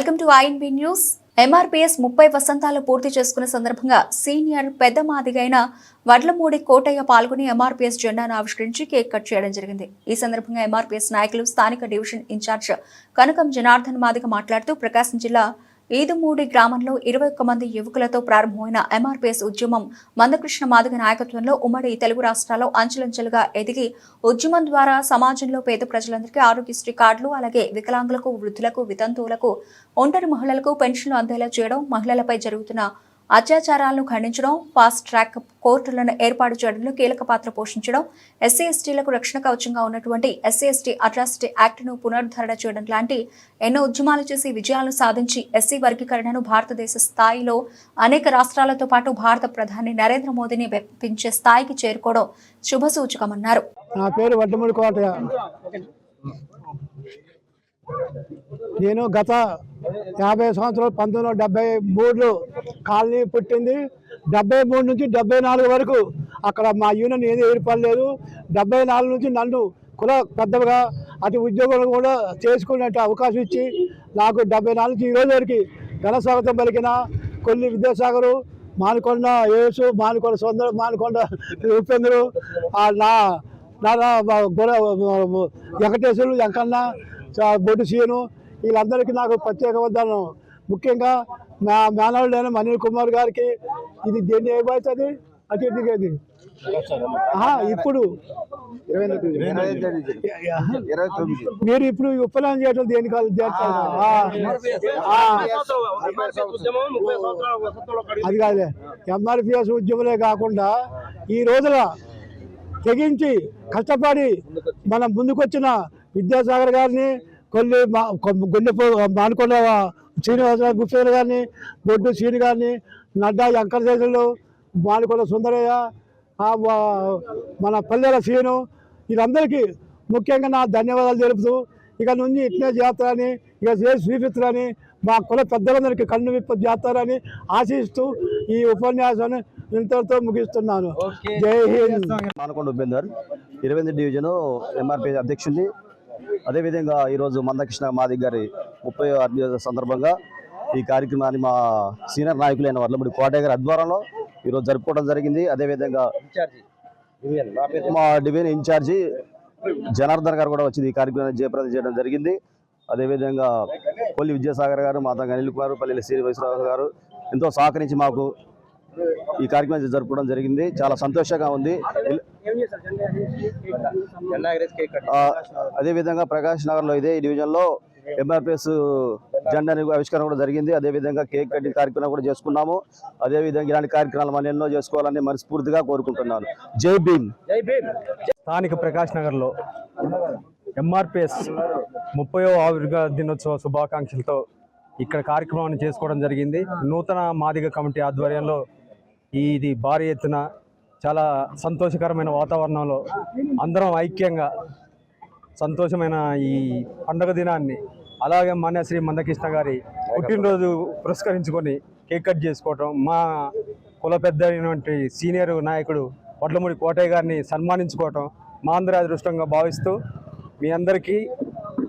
Welcome to INB news. MRPS ముప్పై వసంతాలు పూర్తి చేసుకున్న సందర్భంగా సీనియర్ పెద్ద మాదిగైన వడ్లమూడి కోటయ్య పాల్గొని ఎంఆర్పీఎస్ జెండాను ఆవిష్కరించి కేక్ కట్ చేయడం జరిగింది. ఈ సందర్భంగా ఎంఆర్పీఎస్ నాయకులు స్థానిక డివిజన్ ఇన్ఛార్జ్ కనకం జనార్దన్ మాదిగ మాట్లాడుతూ ప్రకాశం జిల్లా ఈదుమూడి గ్రామంలో ఇరవై ఒక్క మంది యువకులతో ప్రారంభమైన ఎంఆర్పీఎస్ ఉద్యమం మందకృష్ణ మాదిగ నాయకత్వంలో ఉమ్మడి తెలుగు రాష్ట్రాల్లో అంచెలంచెలుగా ఎదిగి ఉద్యమం ద్వారా సమాజంలో పేద ప్రజలందరికీ ఆరోగ్యశ్రీ కార్డులు అలాగే వికలాంగులకు వృద్ధులకు వితంతువులకు ఒంటరి మహిళలకు పెన్షన్లు అందేలా చేయడం మహిళలపై జరుగుతున్న అత్యాచారాలను ఖండించడం ఫాస్ట్ ట్రాక్ కోర్టులను ఏర్పాటు చేయడంలో కీలక పాత్ర పోషించడం ఎస్సీ ఎస్టీలకు రక్షణ కవచంగా ఉన్నటువంటి ఎస్సీ ఎస్టీ అట్రాసిటీ యాక్ట్ను పునరుద్ధరణ చేయడం లాంటి ఎన్నో ఉద్యమాలు చేసి విజయాలను సాధించి ఎస్సీ వర్గీకరణను భారతదేశ స్థాయిలో అనేక రాష్ట్రాలతో పాటు భారత ప్రధాని నరేంద్ర మోదీని వెప్పించే స్థాయికి చేరుకోవడం శుభసూచకమన్నారు నా పేరు నేను గత యాభై సంవత్సరాలు పంతొమ్మిది వందల డెబ్బై మూడులో కాలనీ పుట్టింది. డెబ్బై మూడు నుంచి డెబ్బై నాలుగు వరకు అక్కడ మా యూనియన్ ఏది ఏర్పడలేదు. డెబ్బై నాలుగు నుంచి నన్ను కుల పెద్దగా అతి ఉద్యోగులు కూడా చేసుకునే అవకాశం ఇచ్చి నాకు డెబ్బై నాలుగు నుంచి ఈ రోజు వరకు ఘన స్వాగతం పలికిన కొన్ని విద్యాసాగరు మానుకొండ యేసు మానుకొండ సుందర మానుకొండ ఉపేంద్రు నా నా గొడ వెంకటేశ్వరులు వెంకన్న బొడ్డు సీను వీళ్ళందరికీ నాకు ప్రత్యేక వందనం ముఖ్యంగా మా మేనవుడైన మనీల్ కుమార్ గారికి ఇది దేన్ని ఏమవుతుంది ఆహా, ఇప్పుడు మీరు ఇప్పుడు వాళ్ళు చేస్తారు? ఆ, ఆ, అది కాదే ఎంఆర్పిఎస్ ఉద్యమలే కాకుండా ఈ రోజున తెగించి కష్టపడి మనం ముందుకొచ్చిన విద్యాసాగర్ గారిని కొన్ని గుండె మానుకొండ శ్రీనివాసరావు గుప్తేశ్వర గారిని బొడ్డు శ్రీని గారిని నడ్డా వెంకటేశ్వరులు మానుకొండ సుందరయ్య మన పల్లెల శ్రీను వీళ్ళందరికీ ముఖ్యంగా నా ధన్యవాదాలు తెలుపుతూ ఇక నుంచి ఇట్లే చేస్తారని ఇక చేసి చూపిస్తారని మా కుల పెద్దలందరికీ కన్ను విప్ప చేస్తారని ఆశిస్తూ ఈ ఉపన్యాసాన్ని ఇంతటితో ముగిస్తున్నాను. జై హింద్. మానకొండ ఉపేందర్ ఇరవై డివిజన్ ఎంఆర్పీ అధ్యక్షుడిని అదేవిధంగా ఈరోజు మందకృష్ణ మాదిగ్ గారి ముప్పై అధ్యక్ష సందర్భంగా ఈ కార్యక్రమాన్ని మా సీనియర్ నాయకులైన వర్లముడి కోటయ్య గారి ఆధ్వర్యంలో ఈరోజు జరుపుకోవడం జరిగింది. అదేవిధంగా మా డివిజన్ ఇన్ఛార్జి జనార్దన్ గారు కూడా వచ్చింది ఈ కార్యక్రమాన్ని జయప్రదం చేయడం జరిగింది. అదేవిధంగా కొల్లి విద్యాసాగర్ గారు మా అనిల్ కుమార్ పల్లెల శ్రీనివాసరావు గారు ఎంతో సహకరించి మాకు ఈ కార్యక్రమం జరుపుకోవడం జరిగింది. చాలా సంతోషంగా ఉంది. అదేవిధంగా ప్రకాష్ నగర్లో ఇదే ఈ డివిజన్లో ఎంఆర్పిఎస్ జెండా ఆవిష్కరణ కూడా జరిగింది. అదేవిధంగా కేక్ కటింగ్ కార్యక్రమం కూడా చేసుకున్నాము. అదేవిధంగా ఇలాంటి కార్యక్రమాలు మనం ఎన్నో చేసుకోవాలని మనస్ఫూర్తిగా కోరుకుంటున్నాను. జై భీమ్! స్థానిక ప్రకాష్ నగర్లో ఎంఆర్పిఎస్ ముప్పయో ఆవిర్భావ దినోత్సవ శుభాకాంక్షలతో ఇక్కడ కార్యక్రమాన్ని చేసుకోవడం జరిగింది. నూతన మాదిగ కమిటీ ఆధ్వర్యంలో ఇది భారీ ఎత్తున చాలా సంతోషకరమైన వాతావరణంలో అందరం ఐక్యంగా సంతోషమైన ఈ పండగ దినాన్ని అలాగే మాన్యశ్రీ మందకృష్ణ గారి పుట్టినరోజు పురస్కరించుకొని కేక్ కట్ చేసుకోవటం మా కుల పెద్ద అయినటువంటి సీనియర్ నాయకుడు వడ్లమూడి కోటయ్య గారిని సన్మానించుకోవటం మా అందరి అదృష్టంగా భావిస్తూ మీ అందరికీ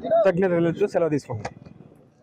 కృతజ్ఞతలు సెలవు తీసుకుంటాం